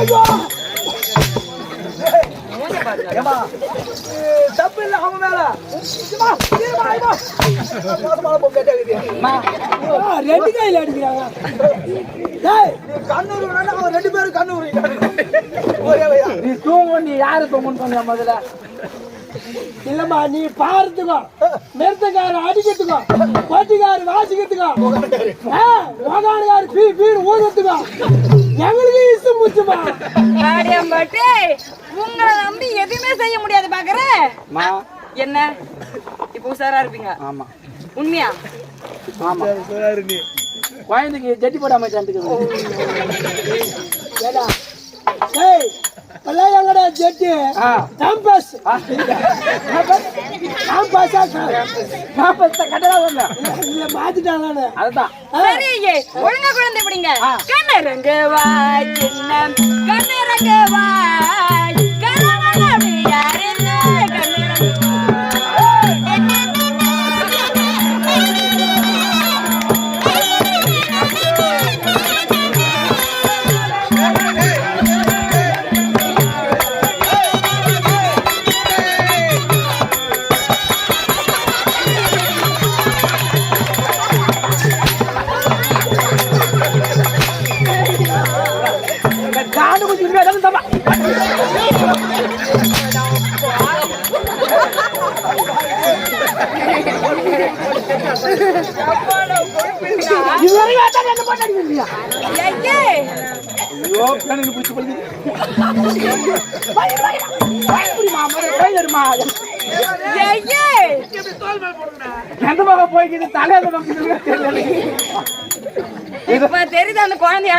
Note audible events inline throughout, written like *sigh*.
ஐயோ ஏமா தப்பு இல்ல அவங்க மேல. ரெண்டு கையில அடிக்கிறாங்க. கண்ணூர் அவன் ரெண்டு பேரும் கண்ணூர் நீ தூங்கு நீ யாரு தூங்குன்னு சொன்ன முதல்ல? இல்லம்மா நீ பாருத்துக்கோ. மெருத்தக்கார அடிக்கிறதுக்கோ கொட்டிக்காரு வாசிக்கிறதுக்கோ மகானுக்காரு பீ பீடு ஊதுறதுக்கோ எங்களுக்கு இசு முச்சுமா ஆடியம்பட்டு உங்களை நம்பி எதுவுமே செய்ய முடியாது பாக்குற? மா. என்ன? இப்ப உஷாரா இருப்பீங்க. ஆமா. உண்மையா? ஆமா. குழந்தைக்கு ஜட்டி போடாம சாந்துக்குது ஏடா. டேய் இப்பெல்லாம் எங்கடா ஜெட்டு கேம்பஸ் கேம்பஸா பாப்பா கடலா ஒண்ணு இல்ல மாத்திட்டாங்க அதுதான் சரி ஒழுங்கா குழந்தை பிடிங்க கண்ணரங்க வாய் சின்ன கண்ணரங்க வாய் கரவணம் யாருன்னு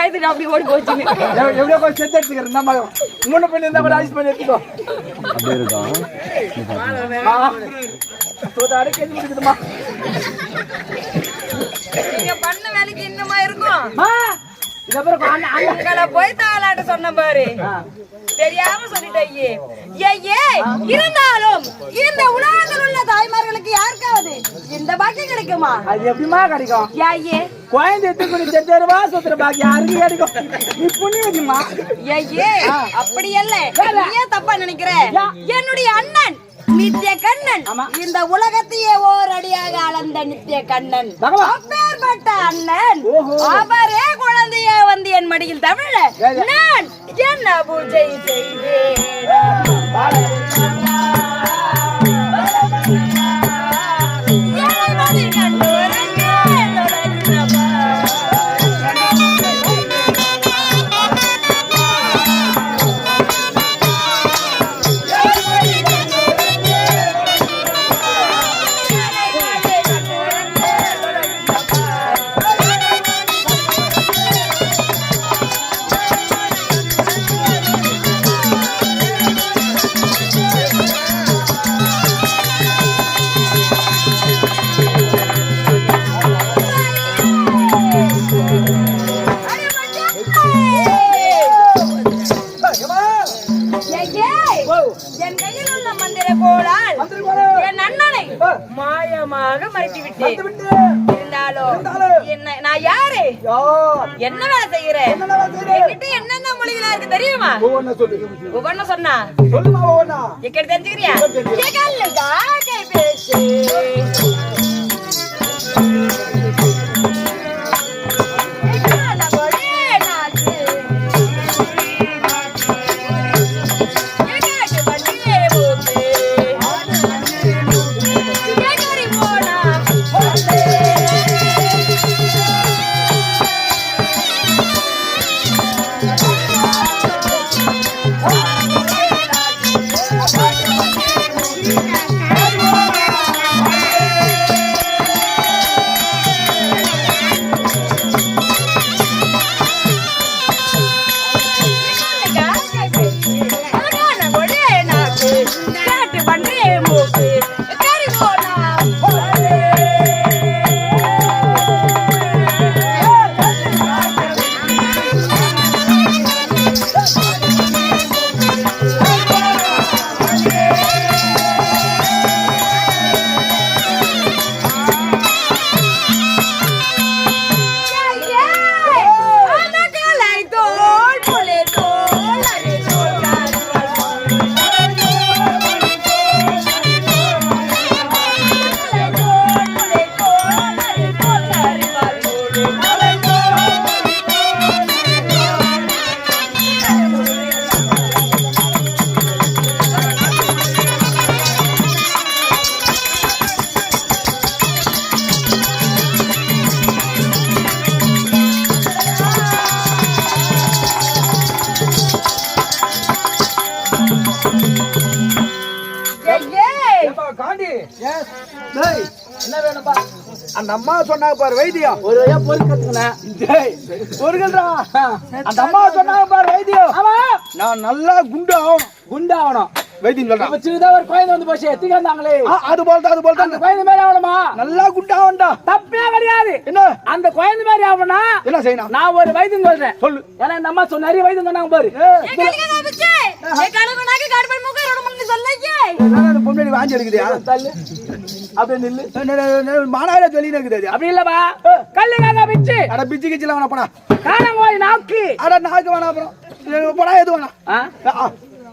அழுதுட்டு அப்படி ஓடி போச்சுன்னு *laughs* எவ- எப்படியோ கொஞ்சம் செத்து எடுத்துக்கிறேன். நம்ம முன்ன பண்ணி இருந்தா கூட ஐஸ் பண்ணி எடுத்துக்கோ கேள்வி இருக்குதுமா நீங்க பண்ண வேலைக்கு இன்னுமா இருக்கும்? உங்களை போய் தாளாட்ட சொன்ன பாரு. தெரியாம சொல்லிட்டேன் ஐயே. ஐயே இருந்தாலும் இந்த உலகத்தில் உள்ள தாய்மார்களுக்கு யாருக்காவது இந்த பாக்கியம் கிடைக்குமா? அது எப்படிமா கிடைக்கும்? ஐயே. குழந்தை செத்து ரூபா சுத்துற பாக்கி யாருக்கு கிடைக்கும் நீ ஏன் தப்பா நினைக்கிற? என்னுடைய அண்ணன். நித்திய கண்ணன். இந்த உலகத்தையே ஓர் அடியாக அளந்த நித்திய கண்ணன். அப்பேற்பட்ட அண்ணன். அவரே குழந்தையே வந்து என் மடியில் தமிழ. நான் என்ன பூஜை செய்தேன் என் கையில் உள்ள மந்திர கோளால் என் அண்ணனை மாயமாக மறைத்து விட்டேன் இருந்தாலும் என்ன நான் யாரு? என்ன வேலை செய்யறேன் என்கிட்ட என்னென்ன மொழிகளா இருக்கு தெரியுமா? ஒவ்வொன்னும் சொன்னா? ஒவ்வொன்னா எக்கடி தெரிஞ்சுக்கிறியா? பேசு அந்த அம்மா சொன்னாங்க பாரு வைத்தியம் ஒரு வழியா பொறுக்கிறதுக்குண்ணே டேய், பொறுக்கல்றா. அந்த அம்மா சொன்னாங்க பாரு வைத்தியம் ஆமா நான் நல்லா குண்டு ஆகணும் குண்டாகணும் வைத்தியம் சொல்றான். இப்ப சின்னதா ஒரு குழந்தை வந்து போச்சு எத்திக்க வந்தாங்களே? ஆ, அது போல அது போல அந்த குழந்தை மாதிரி ஆகணுமா? நல்லா குண்டு ஆகணும்டா. தப்பே கிடையாது. என்ன? அந்த குழந்தை மாதிரி ஆகணும்னா என்ன செய்யணும்? நான் ஒரு வைத்தியம் சொல்றேன். சொல்லு. ஏன்னா இந்த அம்மா சொன்ன நிறைய வைத்தியம் சொன்னாங்க பாரு. இந்த பொம்பளை வாஞ்சி எடுக்குதியா? தள்ளு அப்படியே நில்லு. மாநாயிரம் சொல்லி இருக்குது அப்படி இல்லப்பா. கல்லுக்காக பிச்சு. அட பிச்சு கிச்சில வேணா போனா காணங்கோய் நாக்கு. அட நாக்கு வேணா அப்புறம். போடா எது வேணா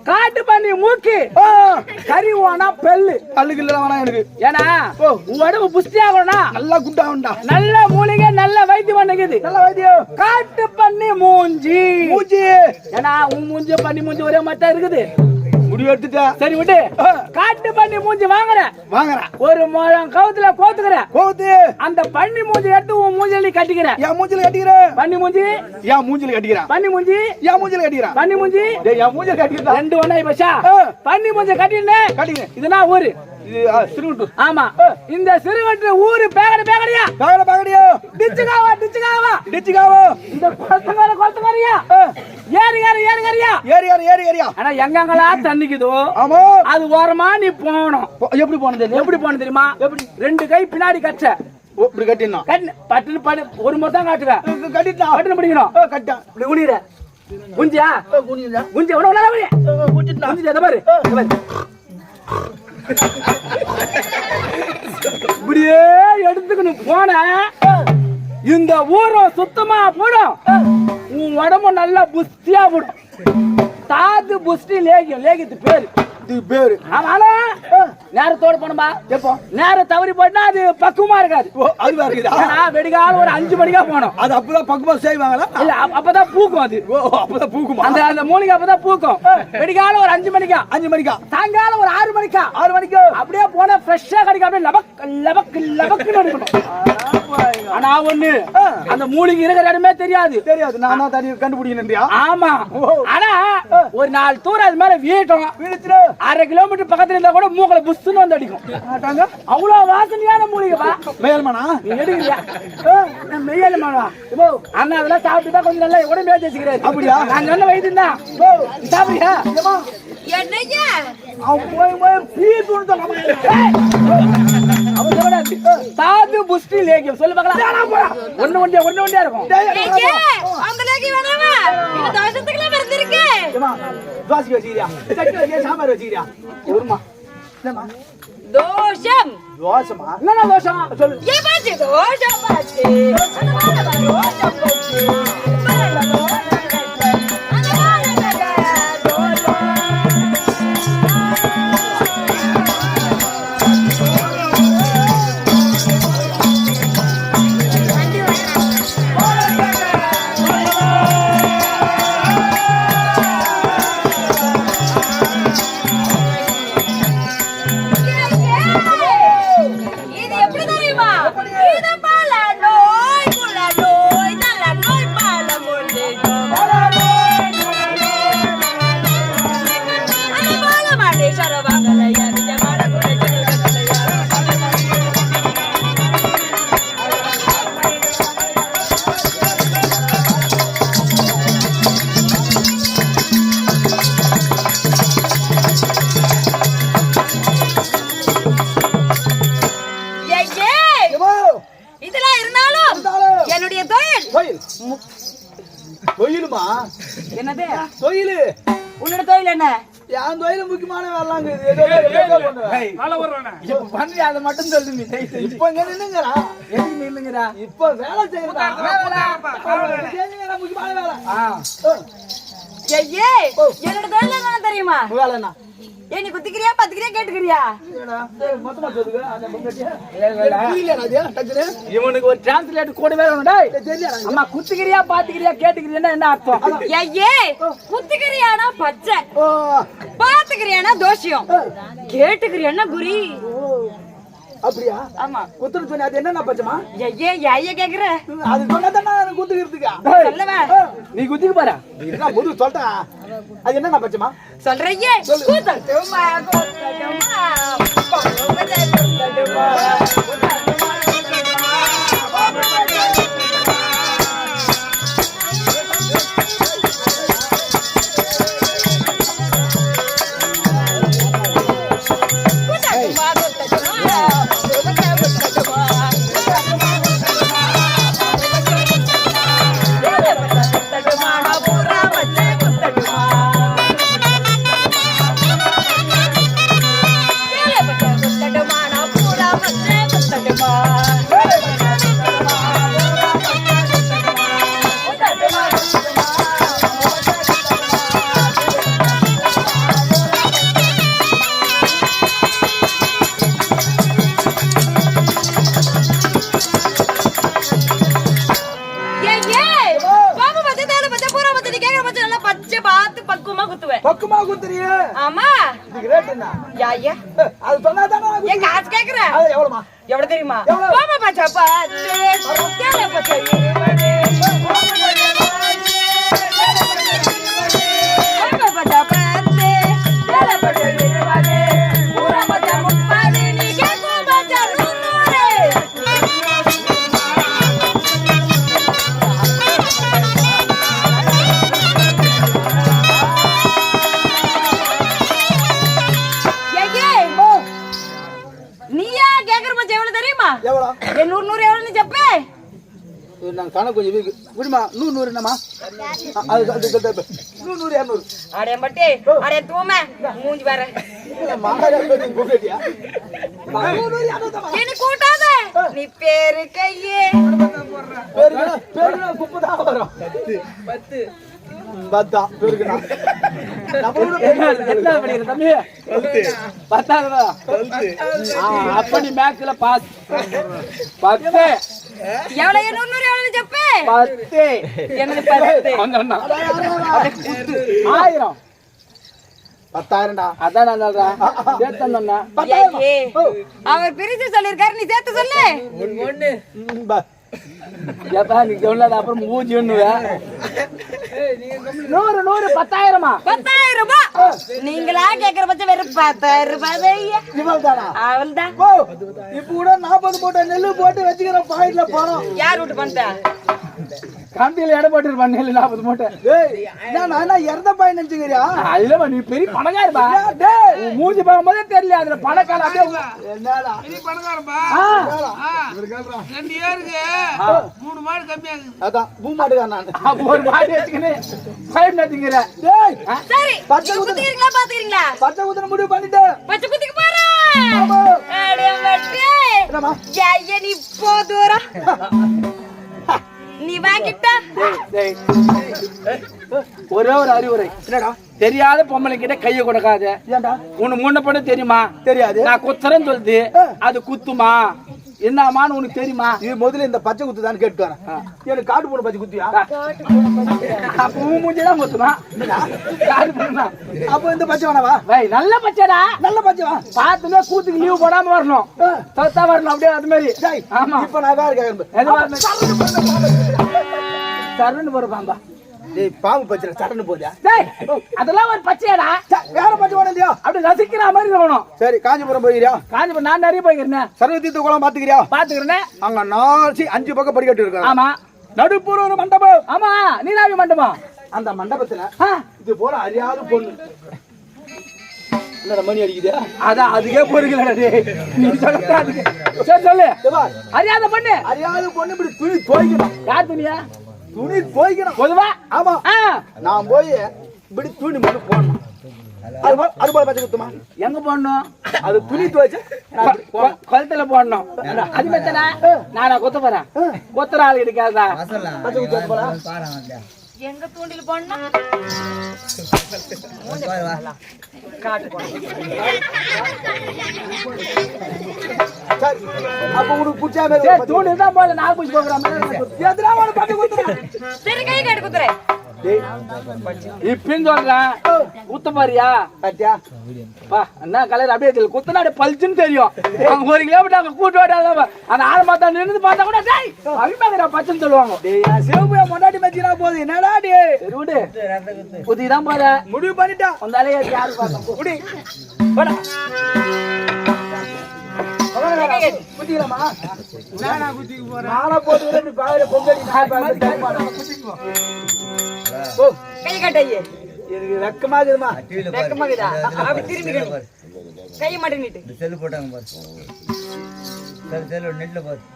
காட்டு பண்ணி மூக்கு. கறி ஓனா பெல்லு. கல்லுக்கு இல்ல வேணா எனக்கு. ஏன்னா உன் உடம்பு புஷ்டி ஆகணும்னா நல்லா குண்டாகும்டா. நல்ல மூலிகை நல்ல வைத்தியம் பண்ணுக்குது நல்ல வைத்தியம். காட்டு பண்ணி மூஞ்சி. மூச்சி ஏன்னா உன் மூஞ்சி பண்ணி மூஞ்சி ஒரே மாதிரி இருக்குது. முடிவு எடுத்துட்டா சரி விட்டு காட்டு பண்ணி மூஞ்சி வாங்குறேன் வாங்குறேன் ஒரு முழம் கவுத்துல கோத்துக்கிறேன் கோவத்து அந்த பண்ணி மூஞ்சி எடுத்து உன் மூஞ்சில நீ என் மூஞ்சில கட்டிக்கிறேன் பண்ணி மூஞ்சி? என் மூஞ்சில கட்டிக்கிறான் பண்ணி மூஞ்சி? என் மூஞ்சில கட்டிக்கிறான் பண்ணி மூஞ்சி? என் மூஞ்சில கட்டிக்கிறான் ரெண்டு ஒண்ணா. பண்ணி மூஞ்சி கட்டினேன் கட்டிக்கிறேன். இதுனா ஊரு. சிறுகுண்டு. ஆமா. இந்த சிறுவட்டு ஊரு பேகட பேகடியா? பாகட பாகடியோ. டிச்சுக்காவா டிச்சுக்காவா? டிச்சுக்காவோ. இந்த குளத்துக்கார குளத்துக்காரியா ஏரிகார ஏரிகாரியா ஏறி ஏறியா? ஆனா எங்கெங்கெல்லாம் தண்ணிக்குதோ? ஆமா. அது ஓரமா நீ போகணும். போ- எப்படி போனது இது? எப்படி போன தெரியுமா? எப்படி? ரெண்டு கை பின்னாடி கட்ட ஓ, இப்படி கட்டினா கட்டு பட்டுன்னு படு ஒரு முறை தான் காட்டுவேன். கட்டிட்டா பட்டுன்னு பிடிக்கணும். கட்டான். இப்படி குனிற குஞ்சியா? குனிஞ்சா குஞ்சி எவ்வளவு நல்லா குனி குஞ்சி அதை பாரு. இதை பாரு. இப்படியே எடுத்துக்கணும். போன. இந்த ஊரை சுத்தமா போடும். உன் உடம்பு நல்லா புஸ்தியா போடும். தாது புஷ்டி லேகியம் லேகியத்து பேரு. இது பேரு. ஆமால? நேரத்தோட போனோம்பா எப்போ? நேரம் தவறி போயிட்டா அது பக்குவமா இருக்காது. அது வேற இருக்குதா? வெடிகால ஒரு அஞ்சு மணிக்கா போனோம் அது அப்பதான் பக்குவமா செய்வாங்களா? இல்ல அப்ப- அப்பதான் பூக்கும் அது. ஓ அப்பதான் பூக்குமா? அந்த அந்த மூலிகை அப்பதான் பூக்கும். வெடிகால ஒரு அஞ்சு மணிக்கா. அஞ்சு மணிக்கா? சாயங்காலம் ஒரு ஆறு மணிக்கா. ஆறு மணிக்கு? அப்படியே போனா ஃப்ரெஷ்ஷா கிடைக்கும். அப்படியே லபக் லபக் லபக்குன்னு எடுக்கணும். ஆனா ஒண்ணு அந்த மூலிகை இருக்கிற இடமே தெரியாது. தெரியாது. நான் தான் தண்ணி கண்டுபிடிக்கணுன்றியா ஆமா ஆனா ஒரு நாலு தூரம் அது மேல வீட்டும் அரை கிலோமீட்டர் பக்கத்துல இருந்தா கூட மூக்கல புஷ்ன்னு வந்து அடிக்கும். அவ்வளவு வாசனையான மூலிகைப்பா மேல்மனா? நீ எடுக்கலையா? மெய்யால மாவா அண்ணா அதெல்லாம் சாப்பிட்டு தான் கொஞ்சம் நல்லா உடம்பு ஏற்றி வச்சுக்கிறாரு. அப்படியா? நான் சொன்ன வயது தான். சாப்பிடுறியா? என்னையா அவன் போய் போய் பீ தூண்டு சாது புஷ்டி லேகியம். சொல்லு பார்க்கலாம். ஒண்ணு ஒண்டியா ஒண்ணு ஒண்டியா இருக்கும். தோஷத்துக்குலாம் மறந்துருக்கு தோசை வச்சுக்கிறியா? சட்னி வச்சுக்கிறியா சாம்பார் வச்சுக்கிறியா? ஒருமா என்னம்மா? தோஷம். தோசைமா என்னடா தோஷம்? சொல்லு. ஏ பாச்சு தோஷம் பாரு, தோஷம்? போச்சு அதை மட்டும் சொல்லு நீ. இப்ப இங்க நின்னுங்கடா எதுக்கு நின்னுங்கடா இப்ப வேலை செய்யறதா? முக்கியமான வேலை? என்னோட தொழில் என்ன தெரியுமா? உங்க வேலை என்ன? ஏ நீ குத்திக்கிறியா பத்துக்கிறியா கேட்டுக்கிறியா? இவனுக்கு ஒரு டிரான்ஸ்லேட் கூட வேற வேணும் டேய். தெரியலடா அம்மா குத்துக்கிறியா பாத்துக்கிறியா கேட்டுக்கிறியா என்ன அர்த்தம்? ஐயே குத்திக்கிறியானா பச்சை? ஓ. பாத்துக்கிறியானா தோஷியம்? கேட்டுக்கிறியானா குறி அப்படியா? ஆமா. குத்துரு சொன்ன அது என்னென்ன பச்சமா? ஐயே ஐய கேக்குற. அது சொன்னதானே எனக்கு குத்துக்கிறதுக்கா. சொல்லுவேன் நீ குத்திக்கு பாரு என்ன முது சொல்லிட்டா அது என்னென்ன பச்சமா? சொல்றையே கூத்தட்டுமா குத்துவேன். பக்குமா குத்துறியே? ஆமா. இதுக்கு ரேட் என்ன? யா யா. அது சொன்னா தெரியுமா? நான் காண கொஞ்சம் வீக்கு விடுமா நூறு நூறு என்னம்மா? அது நூறு நூறு இரநூறு. அடைய பட்டி அடைய தூம மூஞ்சி வர எனக்கு நீ பேரு கையே. பேரு குப்பு தான் வரும். பத்து பத்தா. பெருக்குனா பத்தாவது அப்ப நீ மேக்ஸ்ல பாஸ் பத்து. ఎవడ నూరు నూరు ఎవరు చెప్పే பத்து ఎన్నది పది வந்தோம்னா. ஆயிரம் பத்தாயிரம்டா அதான் நான் சொல்றேன் சேர்த்தா ஏய்யே, அவர் பிரிச்சு சொல்லிருக்காரு நீ சேர்த்து சொல்லு ம், பா. ஏப்பா நீ சொல்லாத அப்புறம் மூஞ்சி ஒண்ணுவேன் நூறு நூறு பத்தாயிரமா பத்தாயிரம் ரூபாய் நீங்களா கேக்குற பட்சம் வெறும் அவள்தான் இப்ப கூட நாற்பது மூட்டை நெல்லு போட்டு வச்சுக்கிற பாக்கெட்ல போனோம் யார் வீட்டு பண்ணிட்டா கம்பியில எடை போட்டு. பண்ணல நாற்பது மூட்டை நான் நான் இறந்த பையன் நினைச்சுக்கிறியா? அதுல நீ பெரிய பணக்காரப்பா மூஞ்சி பார்க்கும்போதே தெரியல அதுல பணக்கார அப்படியே ஆ, ரெண்டு ஏருக்கு. மூணு மாடு அதான் நான். ஒரு மாடி வச்சுக்கின்னு பயிர் நட்டுங்கிற டேய். சரி. பச்சை நீங்க குதிரை. குத்திக்கிறீங்களா பாத்துக்கிறீங்களா? பச்சை குதிரை முடிவு பண்ணிட்டேன். பச்சை குத்திக்கு போறேன் நீ போ தூரம். நீ வாங்கிட்ட. ஒரே ஒரு அறிவுரை. என்னடா? தெரியாத பொம்பளை கிட்ட கைய கொடுக்காத. ஏன்டா உனக்கு முன்ன பண்ண தெரியுமா? தெரியாது. நான் குத்துறேன்னு சொல்லுது. அது குத்துமா? என்னமான்னு உனக்கு தெரியுமா? இது முதல்ல இந்த பச்சை குத்து தான் கேட்டு வரேன். எனக்கு காட்டு போன பச்சை குத்தியா? அப்ப மூஞ்சிதான் குத்துமா? காடு போடுமா அப்போ இந்த பச்சை வேணாவா வை நல்ல பச்சைடா. நல்ல பச்சை வா. பார்த்துமே கூத்துக்கு லீவ் போடாம வரணும். சத்தா வரணும் அப்படியே அது மாதிரி. ஆமா. இப்ப நான் வேற கேட்கறேன் சரவணு போறப்பாம்பா டேய் பாம்பு பச்சை சட்டன்னு போதா டேய் அதெல்லாம் ஒரு பச்சையாடா. வேற பச்சை வேணும் இல்லையா? அப்படி ரசிக்கிற மாதிரி இருக்கணும். சரி காஞ்சிபுரம் போயிருக்கியா காஞ்சிபுரம் நான் நிறைய போய்க்கிறேன் சர்வதீர்த்த குளம் பாத்துக்கிறியா பாத்துக்கிறேன் அங்க நாலு அஞ்சு பக்கம் படிக்கட்டு இருக்கு. ஆமா. நடுப்புற ஒரு மண்டபம். ஆமா நீலாவி மண்டபம். அந்த மண்டபத்துல இது போல அறியாத பொண்ணு. என்னடா மணி அடிக்குதா? அதான் அதுக்கே பொறுக்கலடா நீ சரி சொல்லு. அறியாத பண்ணு. அறியாத பொண்ணு இப்படி துணி துவைக்கணும். யார் துணியா? துணி துவைக்கணும். பொதுவா? ஆமா. ஆ. நான் போய் இப்படி துணி மட்டும் போடணும். அது போல அது போல பச்சை குத்துமா? எங்க போடணும்? அது துணி துவைச்சு நான் இப்படி கொ- கொ- கழுத்துல போடணும். அது மெத்தனா நானா கொத்த போறேன். கொத்துற ஆள் கிடைக்காதா பச்சை குத்து போல எங்க தூண்டில் போனா காட்டு போன சரி அப்ப உனக்கு பிடிச்சா மாதிரி ஒரு சரி பச்சை தூண்டு தான் போல நான். எதுனா ஒரு பச்சை குத்துறேன் சரி கை காட்டு குத்துறேன் இப்பயும் சொல்றேன். குத்த பாரியா. பாத்தியா? பா என்ன கலர்? அப்படியே தெரியல. குத்தனா பளிச்சுன்னு தெரியும். அங்க ஒரு கிலோமீட்டர் அங்க கூட்டு வாடாத அந்த ஆள் மாத்தா நின்று பார்த்தா கூட டேய் பச்சைன்னு சொல்லுவாங்க. சிவப்பு முன்னாடி மச்சினா போகுது என்னடா டேய் சரி விடு. குத்தி. தான் போற முடிவு பண்ணிட்டான் வந்தாலே யாரு பார்க்க முடி வாடா. குத்திக்கலாமா? நானா குத்திக்க போறேன். நானா போட்டு கை காட்டு ஐயே. எனக்கு வெக்கமா இருக்குதுமா? வெக்கமாகுதா அப்படி திரும்பி கை மட்டும் நீட்டு. செல்லு போட்டாங்க பாரு. நெட்ல பச்சை.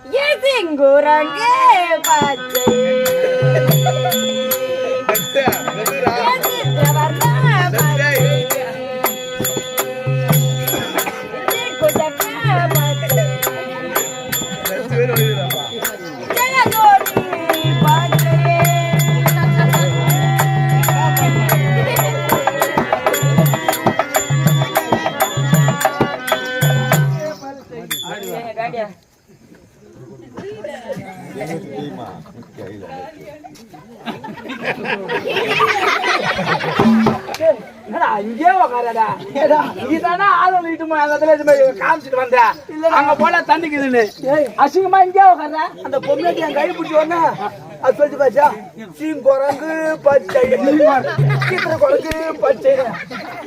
அங்க போல தண்ணிக்குதுன்னு. அசிங்கமா இங்கே உக்கார அந்த பொம்மைக்கு என் கை பிடிச்சி வரணும் அது சொல்லிட்டு பாச்சா? சீன் குரங்கு பச்சை. சீத்திர குரங்கு பச்சை.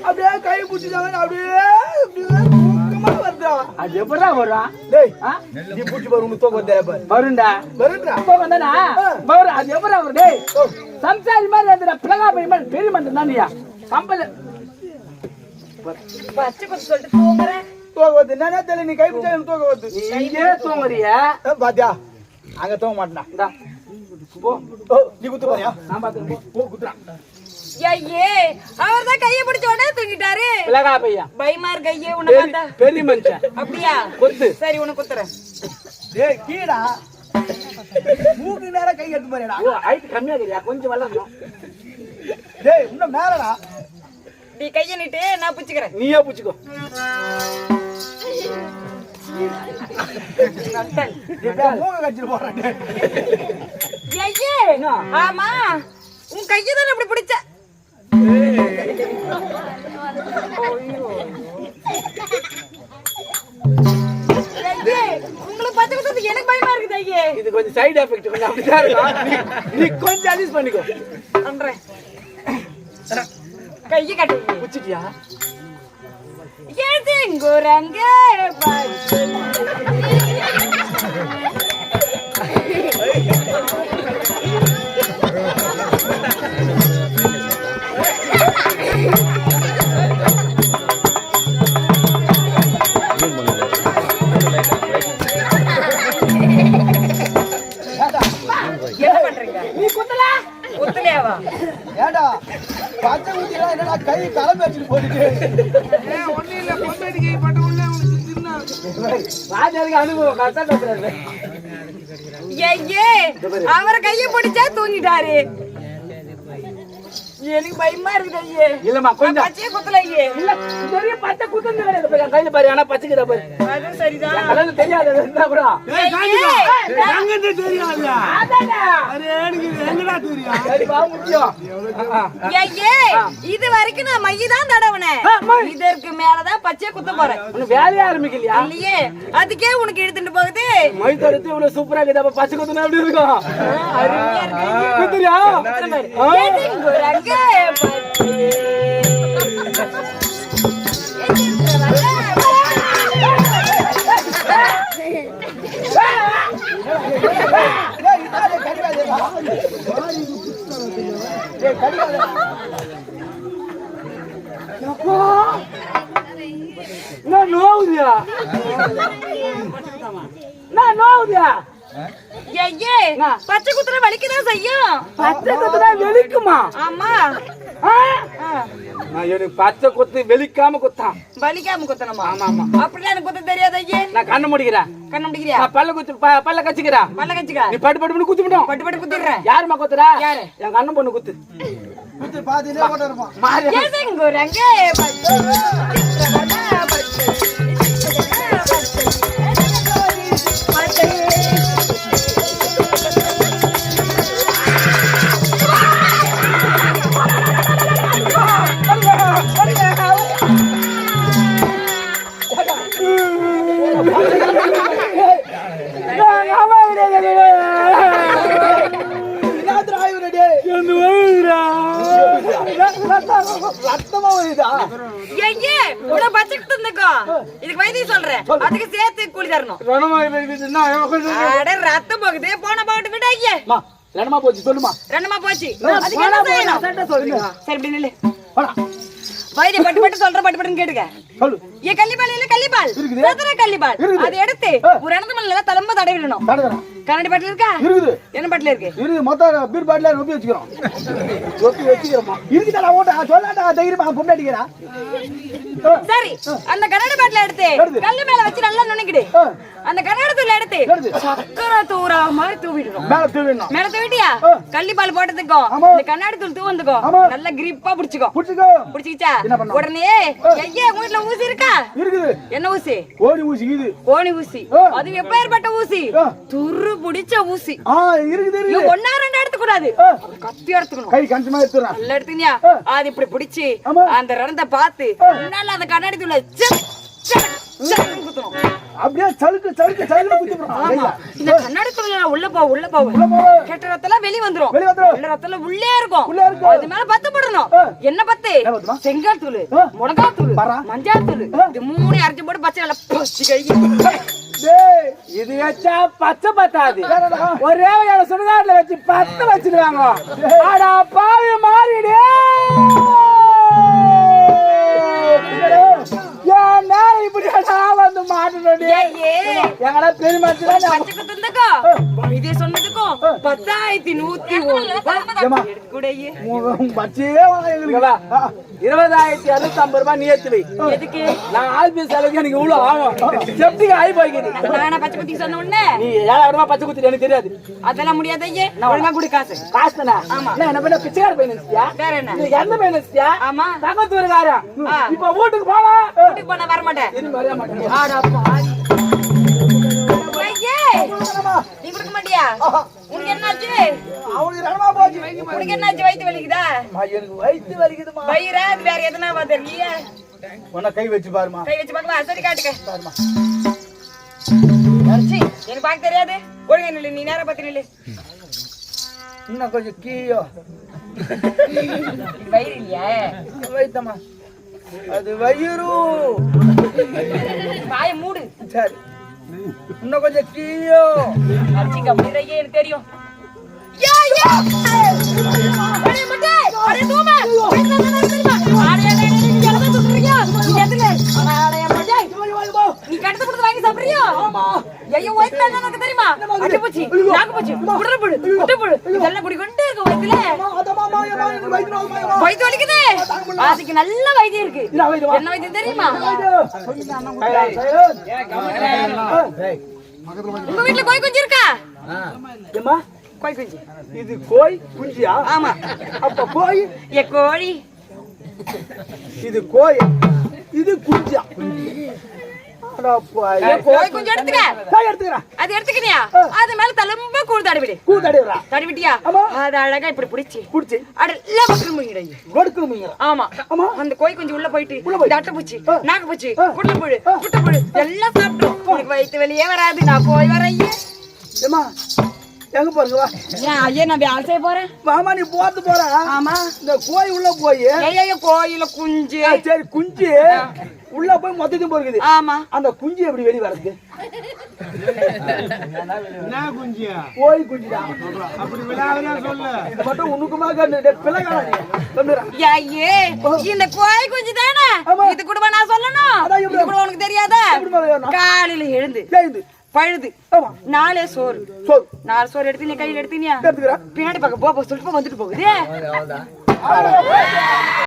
அப்படியே கை பிடிச்சிட்டாங்க அப்படியே தூக்கமா அது எப்படா வரும்? டேய் ஆ? நீ பிடிச்சி பாரு உனக்கு தூக்கம் வந்தா பாரு. வரும்டா. வருன்றா அப்ப வந்தானா? வரும் அது எப்படா வரும்? டேய் சம்சாரி மாதிரி அந்த பிளகா பை மாதிரி பெரிய மண்டம் தானியா. கம்பல பச்சை சொல்லிட்டு தூக்கம் வருது என்னன்னா தெரியல நீ கை பிடிச்சா எனக்கு தூக்கம் வருது நீ இங்கே தூங்குறிய? பாத்தியா? அங்க தூங்க மாட்டேனா? இந்தா. போ. ஓ நீ குத்து பாரியா நான் பாத்துக்கிறேன் போ. குத்துறான். ஐயே அவர் தான் கையை பிடிச்ச உடனே தூங்கிட்டாரு. பிளகா பையா பயமா இருக்கு ஐயே உன்னை பார்த்தா. பெரிய- மனுஷன். அப்படியா? கொத்து. சரி உனக்கு குத்துறேன். டேய் கீடா மூக்கு நேரா கை எடுத்து பாரியாடா ஓ ஹைட் கம்மியா இருக்கிறியா கொஞ்சம் வளரணும். டேய் இன்னும் மேலடா. நீ கையை நீட்டு நான் பிடிச்சுக்கிறேன் நீயே பிடிச்சிக்கோ ஆமா உன் கையை தானே அப்படி பிடிச்ச எனக்கு பயமா இருக்குது ஐயே இது கொஞ்சம் சைடு எஃபெக்ட் கொஞ்சம் அப்படிதான் இருக்கும். நீ- நீ கொஞ்சம் அட்ஜஸ்ட் பண்ணிக்கோ. பண்றேன். கையை கட்டு. பிடிச்சிட்டியா எதுங்குறங்க என்ன *laughs* ஏடா பச்சை ஊத்திடா என்னடா கை கலந்து வச்சுட்டு போட்டுட்டு? இல்ல. பட்ட ராஜாவுக்கு அனுபவம் கரெக்டா அவர் கையை பிடிச்சா தூங்கிட்டாரு. எனக்கு பயமா இருக்குது ஐயே இல்லம்மா கொஞ்சம். பச்சையே குத்தல ஐயே இல்ல பெரிய பச்சை குத்தம் கிடையாது பாரு, கையில பாரு ஆனா பச்சைக்குதா பாரு. அதுவும் சரிதான். கலந்து தெரியாது அது இருந்தா கூட ஐயே, எங்கிட்ட தெரியாது அதானே. அது எனக்கு எங்கடா தெரியும்? சரி வா முக்கியம். ஐயே, இது வரைக்கும் நான் மைய தான் மை. இதற்கு மேலதான் பச்சையை குத்த போறேன். உனக்கு வேலையே ஆரம்பிக்கலையா? இல்லையே. அதுக்கே உனக்கு இழுத்துட்டு போகுது. மை தடுத்து இவ்வளவு சூப்பரா இருக்குது. அப்ப பச்சை குத்துனா எப்படி இருக்கும்? அருமையா இருக்கு. குத்துறியா? குத்துற பாரு. ஆ. எதுங்குறங்க பச்சையே. டேய் இதாடே கடிக்காதேடா டேய் கடிக்காதேடா அப்பா. நான் நோவுதியா நான் நோவுதியா ஐயே, பச்சை குத்துற வலிக்குதான் செய்யும்? பச்சை குத்துனா வெளிக்குமா? ஆமா. எனக்கு பச்சை குத்து வெளிக்காம குத்தான். வலிக்காம குத்தணுமா? ஆமா ஆமா. அப்படிலாம் எனக்கு குத்த தெரியாது ஐயே. நான் கண்ணை முடிக்கிறேன். கண்ணு முடிக்கிறியா? நான் பல்ல குத்து ப- பல்ல கச்சிக்கிறேன் பல்ல கச்சுக்கா நீ பட்டு பட்டு குத்து விட்டோம் பட்டு பட்டு குத்திடுறேன். யாரும்மா குத்துறா? யாரு? என் கண்ணன் பொண்ணு குத்து. குத்து இருப்பான் மாறி. எதுங்குறங்க பச்சை ரெண்டமா போச்சு சொல்லுமா. ரெண்டுமா போச்சு. அதுக்கு என்ன செய்யணும்? சரி இப்படி நில்லு. வைத்தியம் பட்டு பட்டு சொல்ற பட்டு பட்டுன்னு கேட்டுக்க சொல்லு ஏன் கள்ளிப்பால் இல்ல கள்ளிப்பால் சதுர கள்ளிப்பால் அதை எடுத்து ஒரு இடத்து மேல தலம்ப தடவிடணும் கண்ணாடி பாட்டில் இருக்கா? இருக்குது. என்ன பாட்டில் இருக்கு? இருக்குது. மொத்தம் பீர் பாட்டில ஒப்பி வச்சுக்கிறோம். ஒப்பி வச்சுக்கிறோமா இருக்குதா? ஓட்ட சொல்லாட்டா தைரியமா பொண்டாட்டிக்கிறா சரி அந்த கண்ணாடி பாட்டில எடுத்து கல்லு மேல வச்சு நல்லா நுணுக்கிடு அந்த கண்ணாடி தூள் எடுத்து. சக்கரை தூரா மாதிரி தூவிடணும். மேல தூவிடணும். மேல தூவிட்டியா? கள்ளி பால் போட்டதுக்கும். இந்த கண்ணாடி தூள் தூவந்துக்கும் ஆமா. நல்லா கிரிப்பா பிடிச்சுக்கோ. புடிச்சுக்கோ. பிடிச்சிக்கிச்சா? உடனே ஐயா உங்க வீட்டுல ஊசி இருக்கா? இருக்குது. என்ன ஊசி? கோழி ஊசி இது. கோணி ஊசி. அது எப்பேற்பட்ட ஊசி. துரு பிடிச்ச ஊசி. ஆ இருக்குது ஒன்னா ரெண்டு எடுத்துக்க கூடாது ஆ. கத்தி எடுத்துக்கணும். கை கஞ்சமா எடுத்துறேன் நல்லா எடுத்தீங்க அது இப்படி பிடிச்சு. அந்த ரந்த பார்த்து முன்னால அந்த கண்ணாடி தூள அப்படியே சலுக்கு சலுக்கு சலுக்கு இந்த உள்ள போ உள்ள போ உள்ள போ. கெட்ட ரத்தம் வெளிய வந்துரும். வெளிய வந்துரும். உள்ள ரத்தம் உள்ளே இருக்கும். உள்ளே இருக்கும். அது மேல பத்து போடணும். ஆ. என்ன பத்து? செங்காய் தூள் ஆ. முடங்காய் தூள் பரா. மஞ்சள் தூள். இது மூணு அரைச்சு போட்டு பச்சை நல்லா பச்சு கழுகி டேய். இது வச்சா பச்சை பத்தாது. ஒரே ஒரு சுடுகாட்டுல வச்சு பத்து வச்சிருவாங்க. ஆடா பாவி மாறிடு. ஏன் நேரம் இப்படி நான் வந்து மாட்டணும் ஏய் எங்கடா பெருமாச்சு பச்சைக்கு தந்தக்கோ இதே சொன்னதுக்கும் பத்தாயிரத்தி நூத்தி இருபதாயிரத்தி அறுநூத்தி ஐம்பது ரூபாய் நீ ஏத்து வை எதுக்கு? நான் ஆஸ்பத்திரி செலவுக்கு எனக்கு இவ்வளவு ஆகும் செப்டிக்கு ஆகி போய்க்குது. நானா பச்சை குத்தி சொன்ன உடனே? நீ ஏழாயிரம் பச்சை குத்திட்டு எனக்கு தெரியாது. அதெல்லாம் முடியாது ஐயே ஒழுங்கா குடி காசு. காசு தானே என்ன என்ன பண்ண பிச்சைக்கார பையன் வேற என்ன? எந்த பையன் ஆமா. இப்ப வீட்டுக்கு போவா வீட்டுக்கு போன வர மாட்டேன். நீ கொடுக்க மாட்டியா? உனக்கு என்னாச்சு? அவனுக்கு ரணமா போச்சு உனக்கு என்னாச்சு வயித்து வலிக்குதா? எனக்கு வயித்து வலிக்குதுமா வயிறா அது வேற எதுனா தெரியலையே. உன்னை கை வச்சு பாருமா கை வச்சு பார்க்கலாம் சரி காட்டுக்க. அரிசி, எனக்கு பார்க்க தெரியாது. ஒழுங்க நில்லு நீ நேரம் பார்த்து நில்லு. இன்னும் கொஞ்சம் வயிறு இல்லையா. அது வயிறு வாய மூடு சரி இன்னும் கொஞ்சம் கீயோ அரிசி கம்மியே எனக்கு தெரியும் ஐயோ வயித்துல என்ன நடக்குது தெரியுமா? அடிப்பூச்சி நாக்குப்பூச்சி குடற்புழு குட்டப்புழு இதெல்லாம் குடிக்கொண்டே இருக்கு வயித்துல வயித்து வலிக்குது. அதுக்கு நல்ல வைத்தியம் இருக்கு. என்ன வைத்தியம் தெரியுமா? உங்க வீட்டுல கோய் குஞ்சு இருக்கா? கோய் குஞ்சு. இது கோய் குஞ்சியா? ஆமா. அப்ப கோய் ஏ கோழி. இது கோய் இது குஞ்சியா எடுத்துக்க. எடுத்துக்கிறேன் அது மேல தழும்ப கூழ் தடவிடு. கூ தடவுறா தடவிட்டியா? ஆமா. அது அழகா இப்படி பிடிச்சி. புடிச்சு. அடல்ல பக்கம் முங்கிடையே கொடுக்கணுமீங்க ஆமா. ஆமா. அந்த கோய் கொஞ்சம் உள்ள போயிட்டு. இந்த. நாக்குப்பூச்சி ஆ. குட்டப்புழு குட்டப்புழு எல்லாம் சாப்பிட்டோம் உனக்கு வயித்து வெளியே வராது நான் போய் வரேன் ஏம்மா எங்க பாருங்க வா. ஏன் ஐயா நான் வேலை செய்ய போறேன்? மாமா நீ போறது போற ஆமா. இந்த கோய் உள்ள போய். ஐயோ கோயில குஞ்சு. சரி குஞ்சு. உள்ள போய் மொத்தத்தையும் போஇருக்குது ஆமா. அந்த குஞ்சு எப்படி வெளிய வரது என்ன குஞ்சியா கோய் குஞ்சுதான் அப்படி விழாவினா சொல்லு. இது மட்டும் உனக்குமா கண்டு பிள்ளைங்க ஐயே இந்த கோய் குஞ்சு தானே. இது கூட நான் சொல்லணும்? இது கூட உனக்கு தெரியாதா? காலையில எழுந்து. பழுது. நாலே சோறு. சொல் நாலு சோறு எடுத்து கையில எடுத்தீங்க எடுத்துக்கிறேன். பின்னாடி பக்கம் போ போ, சொல்லிட்டு வந்துட்டு போகுது.